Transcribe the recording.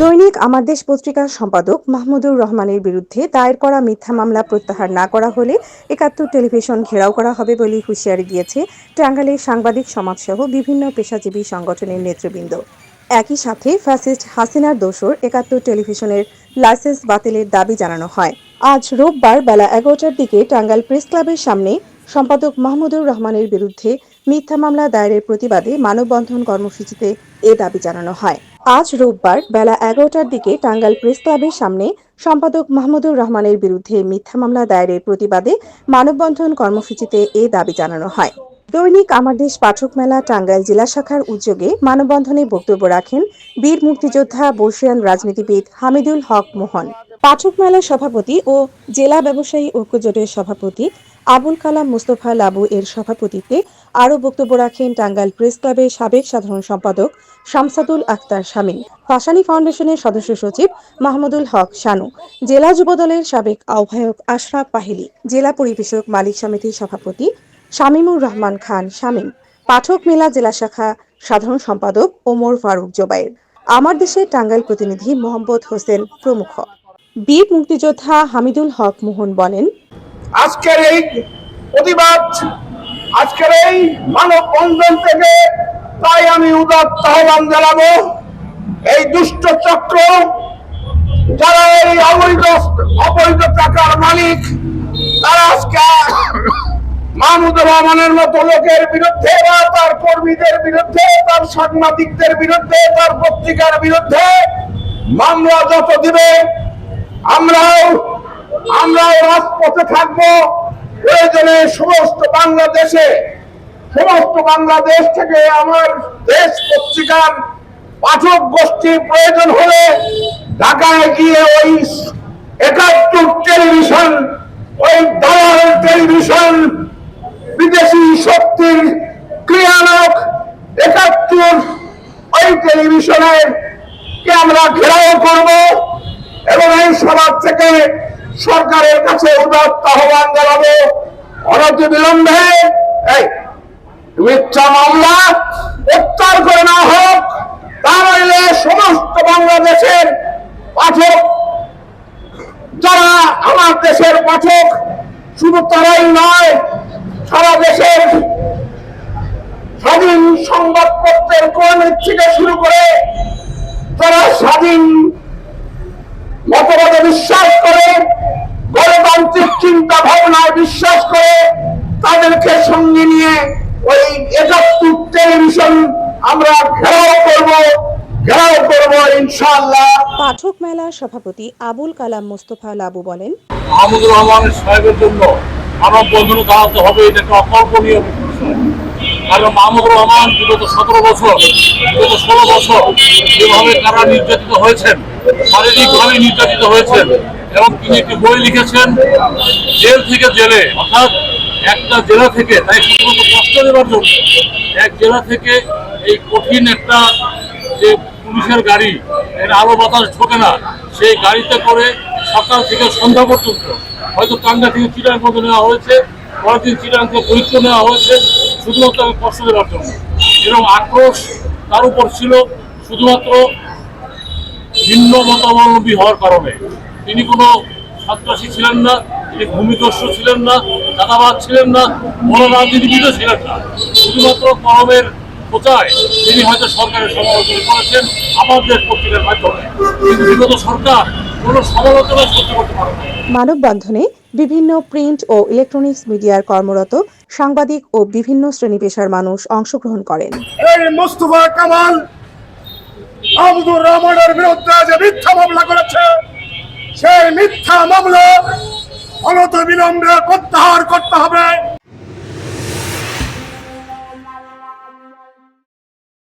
দৈনিক আমার দেশ পত্রিকার সম্পাদক মাহমুদুর রহমানের বিরুদ্ধে দায়ের করা মিথ্যা মামলা প্রত্যাহার না করা হলে একাত্তর টেলিভিশন ঘেরাও করা হবে বলে হুঁশিয়ারি দিয়েছে টাঙ্গাইলের সাংবাদিক সমাজসহ বিভিন্ন পেশাজীবী সংগঠনের নেতৃবৃন্দ। একই সাথে ফ্যাসিস্ট হাসিনার দোসর একাত্তর টেলিভিশনের লাইসেন্স বাতিলের দাবি জানানো হয়। আজ রোববার বেলা এগারোটার দিকে টাঙ্গাইল প্রেস ক্লাবের সামনে সম্পাদক মাহমুদুর রহমানের বিরুদ্ধে মিথ্যা মামলা দায়েরের প্রতিবাদে মানববন্ধন কর্মসূচিতে এ দাবি জানানো হয়। আজ রোববার বেলা এগারোটার দিকে টাঙ্গাইল প্রেস ক্লাবের সামনে সম্পাদক মাহমুদুর রহমানের বিরুদ্ধে মিথ্যা মামলা দায়েরের প্রতিবাদে মানববন্ধন কর্মসূচিতে এ দাবি জানানো হয়। দৈনিক আমার দেশ পাঠক মেলা টাঙ্গাইল জেলা শাখার উদ্যোগে মানববন্ধনে বক্তব্য রাখেন বীর মুক্তিযোদ্ধা বর্ষিয়ান রাজনীতিবিদ হামিদুল হক মোহন। পাঠক মেলার সভাপতি ও জেলা ব্যবসায়ী ঐক্যজোটের সভাপতি আবুল কালাম মুস্তফা লাবু এর সভাপতিত্বে আরও বক্তব্য রাখেন টাঙ্গাইল প্রেস ক্লাবের সাবেক সাধারণ সম্পাদক শামসাদুল আক্তার শামীম ফাসানি ফাউন্ডেশনের সদস্য সচিব মাহমুদুল হক শানু, জেলা যুবদলের সাবেক আহ্বায়ক আশরাফ পাহিলি, জেলা পরিবেশক মালিক সমিতির সভাপতি শামীমুর রহমান খান শামীম, পাঠক মেলা জেলা শাখা সাধারণ সম্পাদক ওমর ফারুক জোবাইর আমার দেশের টাঙ্গাইল প্রতিনিধি মোহাম্মদ হোসেন প্রমুখ। বীর মুক্তিযোদ্ধা হামিদুল হক মোহন বলেন, আজকের এই প্রতিবাদ আজকের এই মানব বন্ধন থেকে তাই আমি উদাত্ত আহ্বান জানাব। এই দুষ্ট চক্র, যারা এই অবৈধ অবৈধ টাকার মালিক, তারা আজকে মাহমুদুর রহমানের মতো লোকের বিরুদ্ধে বা তার কর্মীদের বিরুদ্ধে, তার সাংবাদিকদের বিরুদ্ধে, তার পত্রিকার বিরুদ্ধে মামলা যত দিবে, আমরাও আমরাও রাজপথে থাকব। প্রয়োজনে সমস্ত বাংলাদেশে, সমস্ত বাংলাদেশ থেকে আমার দেশ পত্রিকার পাঠক গোষ্ঠী প্রয়োজন হলে ঢাকায় গিয়ে ওই একাত্তর টেলিভিশন, ওই দালাল টেলিভিশন, বিদেশি শক্তির ক্রিয়ানক একাত্তর, ওই টেলিভিশনের কে আমরা ঘেরাও করব এবং এই সমাজ থেকে সরকারের কাছে উদাত্ত আহ্বান জানাব। অনতি বিলম্বে, এই, মিথ্যা মামলা প্রত্যাহার করে না হোক, তা সমস্ত বাংলাদেশের পাঠক, যারা আমার দেশের পাঠক, শুধু তারাই নয়, সারা দেশের স্বাধীন সংবাদপত্রের কর্মী থেকে শুরু করে তারা স্বাধীন তাদেরকে সঙ্গে নিয়ে ওই একাত্তর টেলিভিশন আমরা ঘেরাও করব ঘেরাও করব ইনশাআল্লাহ। পাঠক মেলার সভাপতি আবুল কালাম মোস্তফা লাবু বলেন মাহমুদুর রহমান সাহেবের জন্য মানব বন্ধন দাঁড়াতে হবে এটা একটা অকল্পনীয় বিষয়। কারণ মাহমুদুর রহমান বিগত সতেরো বছর বিগত ষোলো বছর যেভাবে তারা নির্যাতিত হয়েছেন শারীরিকভাবে নির্যাতিত হয়েছেন এবং তিনি একটি বই লিখেছেন জেল থেকে জেলে অর্থাৎ একটা জেলা থেকে, তাই শুধুমাত্র কষ্ট দেওয়ার জন্য, এক জেলা থেকে এই কঠিন একটা যে পুলিশের গাড়ি, এর আলো বাতাস ঢোকে না, সেই গাড়িতে করে সকাল থেকে সন্ধ্যা পর্যন্ত, হয়তো টাঙ্গা থেকে চিরাং পর্যন্ত নেওয়া হয়েছে, পরের দিন থেকে পরীক্ষা নেওয়া হয়েছে, শুধুমাত্র আমি কষ্ট দেওয়ার জন্য। এরকম আক্রোশ তার উপর ছিল শুধুমাত্র ভিন্ন মতাবলম্বী হওয়ার কারণে। তিনি কোনো সন্ত্রাসী ছিলেন না তিনি ভূমিদস্য ছিলেন না দাদাবাদ ছিলেন না বড় রাজনীতিবিদও ছিলেন না। শুধুমাত্র কলমের প্রচায় তিনি হয়তো সরকারের সমালোচনা করেছেন আমাদের পত্রিকার মাধ্যমে। কিন্তু বিগত সরকার কোনো সমালোচনা সহ্য করতে পারে মানববন্ধনে বিভিন্ন প্রিন্ট ও ইলেকট্রনিক্স মিডিয়ার কর্মরত সাংবাদিক ও বিভিন্ন শ্রেণি পেশার মানুষ অংশগ্রহণ করেন। এই মুস্তফা কামাল আব্দুর রহমানের বিরুদ্ধে যে মিথ্যা মামলা করেছে সেই মিথ্যা মামলা অনত বিলম্বে প্রত্যাহার করতে হবে।